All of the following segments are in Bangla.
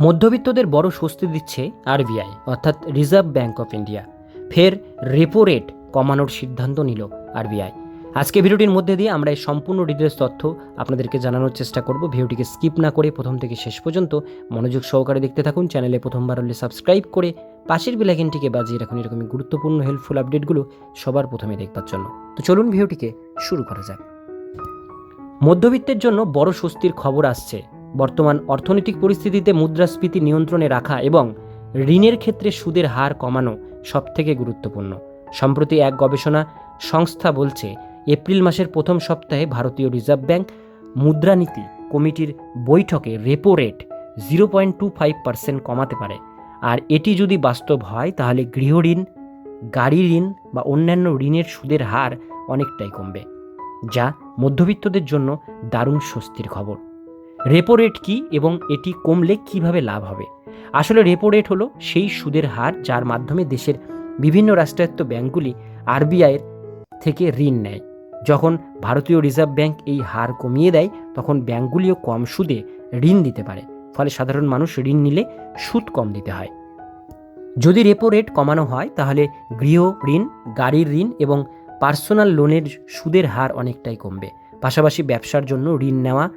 মধ্যবিত্তদের বড় স্বস্তি দিচ্ছে আরবিআই, অর্থাৎ রিজার্ভ ব্যাঙ্ক অফ ইন্ডিয়া ফের রেপো রেট কমানোর সিদ্ধান্ত নিল আরবিআই। আজকে ভিডিওটির মধ্যে দিয়ে আমরা এই সম্পূর্ণ ডিটেলস তথ্য আপনাদেরকে জানানোর চেষ্টা করব। ভিডিওটিকে স্কিপ না করে প্রথম থেকে শেষ পর্যন্ত মনোযোগ সহকারে দেখতে থাকুন। চ্যানেলে প্রথমবার হলে সাবস্ক্রাইব করে পাশের বেলাইকেনটিকে বাজিয়ে রাখুন। এরকমই গুরুত্বপূর্ণ হেল্পফুল আপডেটগুলো সবার প্রথমে দেখবার জন্য। তো চলুন ভিডিওটিকে শুরু করা যাক। মধ্যবিত্তের জন্য বড় স্বস্তির খবর আসছে বর্তমান অর্থনৈতিক পরিস্থিতিতে মুদ্রাস্ফীতি নিয়ন্ত্রণে রাখা এবং ঋণের ক্ষেত্রে সুদের হার কমানো সবথেকে গুরুত্বপূর্ণ। সম্প্রতি এক গবেষণা সংস্থা বলছে, এপ্রিল মাসের প্রথম সপ্তাহে ভারতীয় রিজার্ভ ব্যাংক মুদ্রানীতি কমিটির বৈঠকে repo rate zero point two five percent কমাতে পারে। আর এটি যদি বাস্তব হয়, তাহলে গৃহ ঋণ, গাড়ি ঋণ বা অন্যান্য ঋণের সুদের হার অনেকটাই কমবে, যা মধ্যবিত্তদের জন্য দারুণ স্বস্তির খবর। রেপো রেট কী এবং এটি কমলে কীভাবে লাভ হবে? আসলে রেপো রেট হলো সেই সুদের হার যার মাধ্যমে দেশের বিভিন্ন রাষ্ট্রায়ত্ত ব্যাংকগুলি আরবিআইয়ের থেকে ঋণ নেয়। যখন ভারতীয় রিজার্ভ ব্যাংক এই হার কমিয়ে দেয়, তখন ব্যাংকগুলিও কম সুদে ঋণ দিতে পারে। ফলে সাধারণ মানুষ ঋণ নিলে সুদ কম দিতে হয়। যদি রেপো রেট কমানো হয়, তাহলে গৃহ ঋণ, গাড়ির ঋণ এবং পার্সোনাল লোনের সুদের হার অনেকটাই কমবে। পাশাপাশি ব্যবসার জন্য ঋণ নেওয়া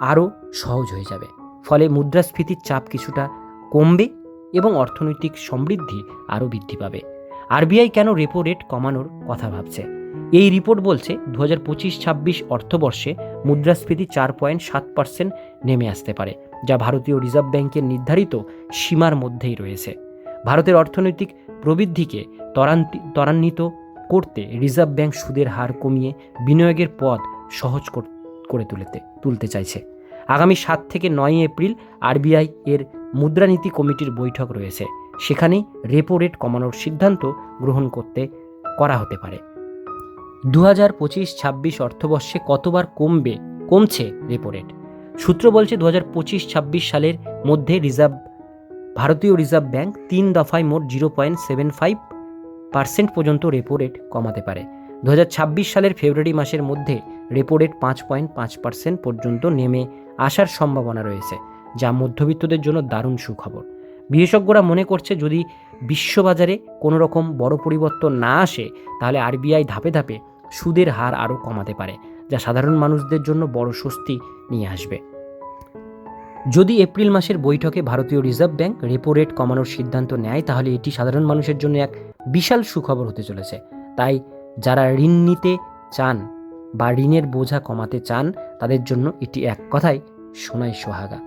আরও সহজ হয়ে যাবে। ফলে মুদ্রাস্ফীতির চাপ কিছুটা কমবে এবং অর্থনৈতিক সমৃদ্ধি আরও বৃদ্ধি পাবে। আরবিআই কেন রেপো রেট কমানোর কথা ভাবছে? এই রিপোর্ট বলছে দু হাজার পঁচিশ ছাব্বিশ অর্থবর্ষে মুদ্রাস্ফীতি চার পয়েন্ট সাত পার্সেন্ট নেমে আসতে পারে, যা ভারতীয় রিজার্ভ ব্যাংকের নির্ধারিত সীমার মধ্যেই রয়েছে। ভারতের অর্থনৈতিক প্রবৃদ্ধিকে ত্বরান্বিত করতে রিজার্ভ ব্যাংক সুদের হার কমিয়ে বিনিয়োগের পথ সহজ করে তুলতে তুলতে চাইছে। আগামী সাত থেকে নয় এপ্রিল আরবিআই এর মুদ্রানীতি কমিটির বৈঠক রয়েছে। সেখানেই রেপো রেট কমানোর সিদ্ধান্ত গ্রহণ করতে করা হতে পারে। দু হাজার পঁচিশ ছাব্বিশ অর্থবর্ষে কতবার কমবে, কমছে রেপো রেট সূত্র বলছে দু হাজার পঁচিশ ছাব্বিশ সালের মধ্যে রিজার্ভ, ভারতীয় রিজার্ভ ব্যাংক তিন দফায় মোট zero point seven five percent পর্যন্ত রেপো রেট কমাতে পারে। দু হাজার ছাব্বিশ সালের ফেব্রুয়ারি মাসের মধ্যে রেপো রেট পাঁচ পয়েন্ট পাঁচ পার্সেন্ট পর্যন্ত নেমে আসার সম্ভাবনা রয়েছে, যা মধ্যবিত্তদের জন্য দারুণ সুখবর। বিশেষজ্ঞরা মনে করছে যদি বিশ্ববাজারে কোনো রকম বড় পরিবর্তন না আসে, তাহলে আরবিআই ধাপে ধাপে সুদের হার আরও কমাতে পারে, যা সাধারণ মানুষদের জন্য বড় স্বস্তি নিয়ে আসবে। যদি এপ্রিল মাসের বৈঠকে ভারতীয় রিজার্ভ ব্যাংক রেপো রেট কমানোর সিদ্ধান্ত নেয়, তাহলে এটি সাধারণ মানুষের জন্য এক বিশাল সুখবর হতে চলেছে। তাই যারা ঋণ নিতে চান বা ঋণের বোঝা কমাতে চান, তাদের জন্য এটি এক কথায় সোনাই সোহাগা।